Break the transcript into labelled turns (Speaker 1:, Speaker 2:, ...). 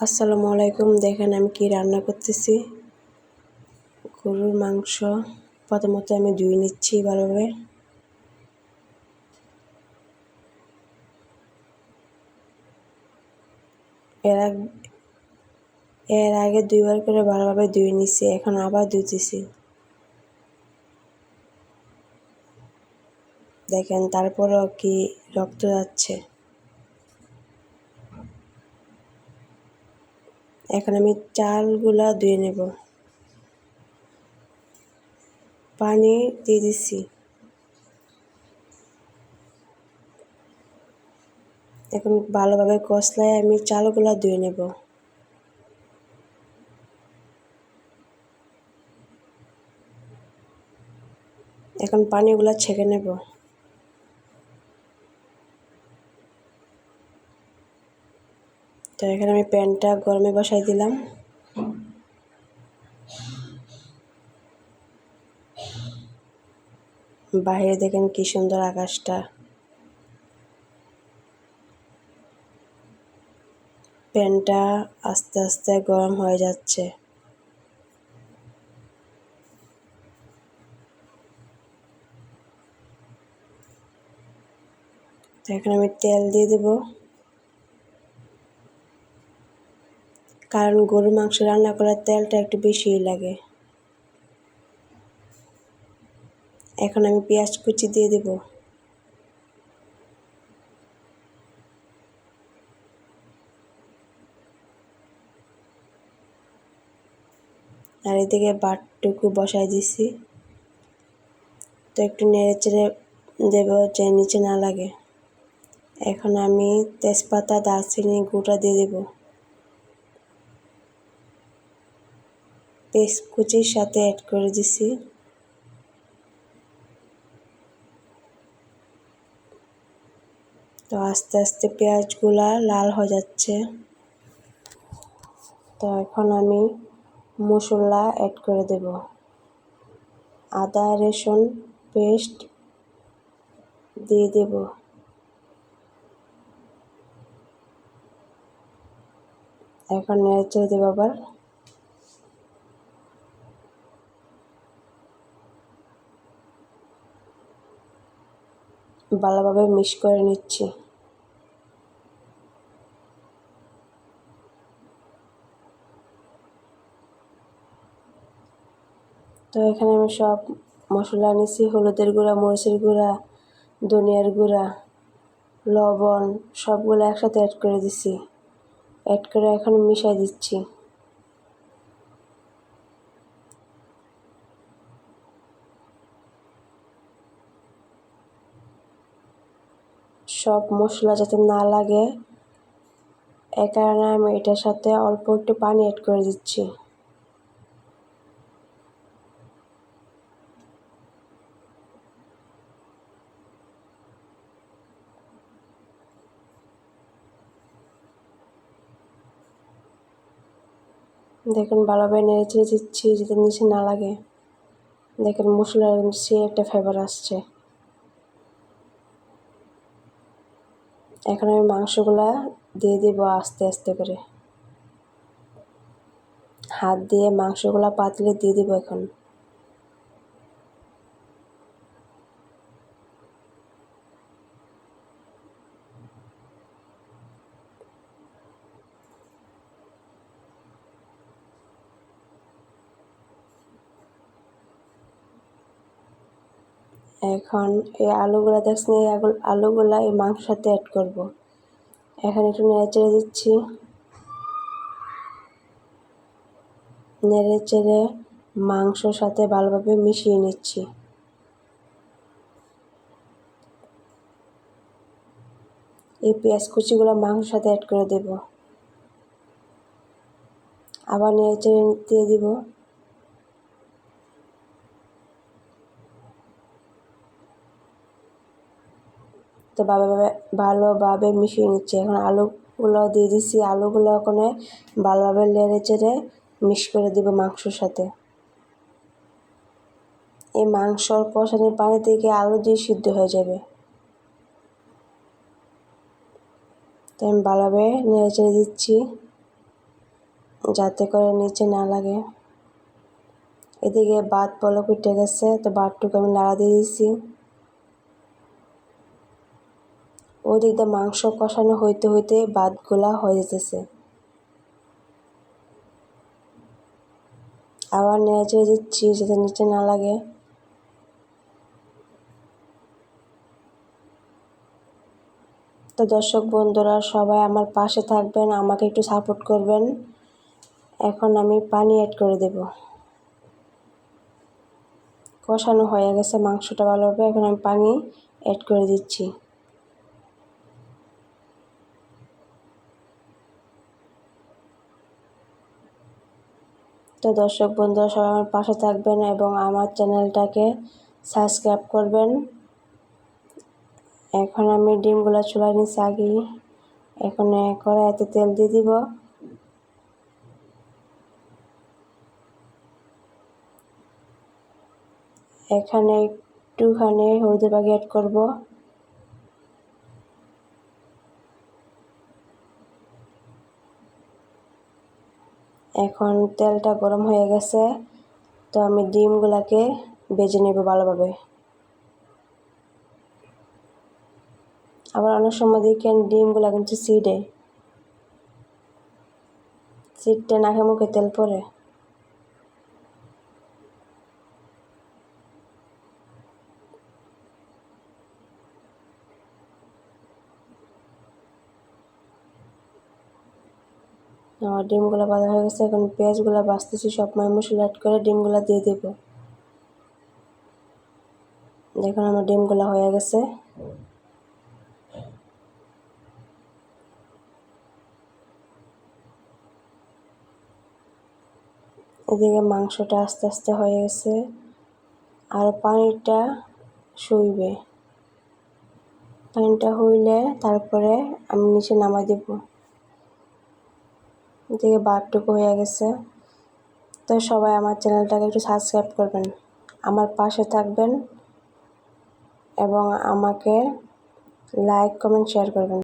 Speaker 1: আসসালামু আলাইকুম। দেখেন আমি কি রান্না করতেছি। গরুর মাংস। প্রথমত আমি ধুয়ে নিচ্ছি ভালোভাবে। এর এর আগে দুইবার করে ভালোভাবে ধুয়ে নিচ্ছি এখন আবার ধুতেছি। দেখেন তারপরও কি রক্ত যাচ্ছে। এখন আমি চালগুলা ধুয়ে নেব। পানি দিয়ে দিচ্ছি এখন ভালোভাবে কষলায় আমি চালগুলা ধুয়ে নেব। এখন পানিগুলা ছেঁকে নেব। তো এখানে আমি প্যানটা গরমে বসাই দিলাম। বাইরে দেখেন কি সুন্দর আকাশটা। প্যানটা আস্তে আস্তে গরম হয়ে যাচ্ছে। এখন আমি তেল দিয়ে দেবো। কারণ গরুর মাংস রান্না করার তেলটা একটু বেশিই লাগে। এখন আমি পেঁয়াজ কুচি দিয়ে দেব। আর এদিকে বাটটুকু বসাই দিছি। তো একটু নেড়ে চেড়ে দেব যে নিচে না লাগে। এখন আমি তেজপাতা, দারচিনি, গুঁটা দিয়ে দেবো। পেস্ট কুচির সাথে অ্যাড করে দিছি। তো আস্তে আস্তে পেঁয়াজগুলা লাল হয়ে যাচ্ছে। তো এখন আমি মশলা অ্যাড করে দেব। আদা, রসুন, পেস্ট দিয়ে দেব। এখন নেড়ে দেবো আবার। ভালোভাবে মিক্স করে নিচ্ছি। তো এখানে আমি সব মশলা নিচ্ছি হলুদের গুঁড়া, মরিচের গুঁড়া, ধনিয়ার গুঁড়া, লবণ, সবগুলো একসাথে অ্যাড করে দিছি। অ্যাড করে এখন মিশাই দিচ্ছি। সব মশলা যাতে না লাগে, এ কারণে আমি এটার সাথে অল্প একটু পানি অ্যাড করে দিচ্ছি। দেখুন, ভালোভাবে নেড়ে চেড়ে দিচ্ছি, যাতে নিচে না লাগে। দেখেন, মশলার সে একটা ফ্লেভার আসছে। এখন আমি মাংসগুলা দিয়ে দিব আস্তে আস্তে করে। হাত দিয়ে মাংসগুলা পাতলে দিয়ে দিব এখন। এখন এই আলুগুলো দেখছেন, এই আলুগুলা এই মাংসের সাথে অ্যাড করব। এখন একটু নেড়ে চেড়ে দিচ্ছি। নেড়ে চেড়ে মাংসর সাথে ভালোভাবে মিশিয়ে নিচ্ছি। এই পেঁয়াজ কুচিগুলো মাংসের সাথে অ্যাড করে দেব। আবার নেড়ে চেড়ে দিয়ে দিব। তো ভালোভাবে ভালোভাবে মিশিয়ে নিচ্ছি। এখন আলুগুলো দিয়ে দিচ্ছি আলুগুলো ওখানে ভালোভাবে লেড়ে চেড়ে মিক্স করে দিব মাংসর সাথে। এই মাংসর কষানির পানি থেকে আলু দিয়ে সিদ্ধ হয়ে যাবে। তো আমি ভালোভাবে নেড়ে চেড়ে দিচ্ছি, যাতে করে নিচে না লাগে। এদিকে ভাত পলক উঠে গেছে, তো ভাতটুকু আমি নাড়া দিয়ে দিয়েছি ওই দিক দিয়ে মাংস কষানো হইতে হইতে ভাতগুলা হয়ে যেতেছে আবার নেড়ে চেড়ে দিচ্ছি, যাতে নিচে না লাগে। তো দর্শক বন্ধুরা, সবাই আমার পাশে থাকবেন, আমাকে একটু সাপোর্ট করবেন। এখন আমি পানি অ্যাড করে দেব। কষানো হয়ে গেছে মাংসটা ভালোভাবে, এখন আমি পানি অ্যাড করে দিচ্ছি। তো দর্শক বন্ধুরা সবাই আমার পাশে থাকবেন এবং আমার চ্যানেলটাকে সাবস্ক্রাইব করবেন। এখন আমি ডিমগুলো চুলায় নিচ্ছি আগেই এখন কড়াইতে তেল দিয়ে দিব। এখানে একটুখানি হলদি বাগি অ্যাড করব। এখন তেলটা গরম হয়ে গেছে, তো আমি ডিমগুলাকে বেজে নেব ভালোভাবে। আবার অনেক সময় দেখেন ডিমগুলা কিন্তু সিডে সিডটা নাকে মুখে তেল পরে আমার ডিমগুলো বাঁধা হয়ে গেছে, এখন পেঁয়াজগুলো বাঁচতেছি, সব মাই মশলা অ্যাড করে ডিমগুলো দিয়ে দেব। দেখুন আমার ডিমগুলো হয়ে গেছে। এদিকে মাংসটা আস্তে আস্তে হয়ে গেছে, আর পানিটা শুইবে। পানিটা হইলে তারপরে আমি নিচে নামাই দেব। এদিকে বারটুকু হয়ে গেছে। তো সবাই আমার চ্যানেলটাকে একটু সাবস্ক্রাইব করবেন। আমার পাশে থাকবেন এবং আমাকে লাইক কমেন্ট শেয়ার করবেন।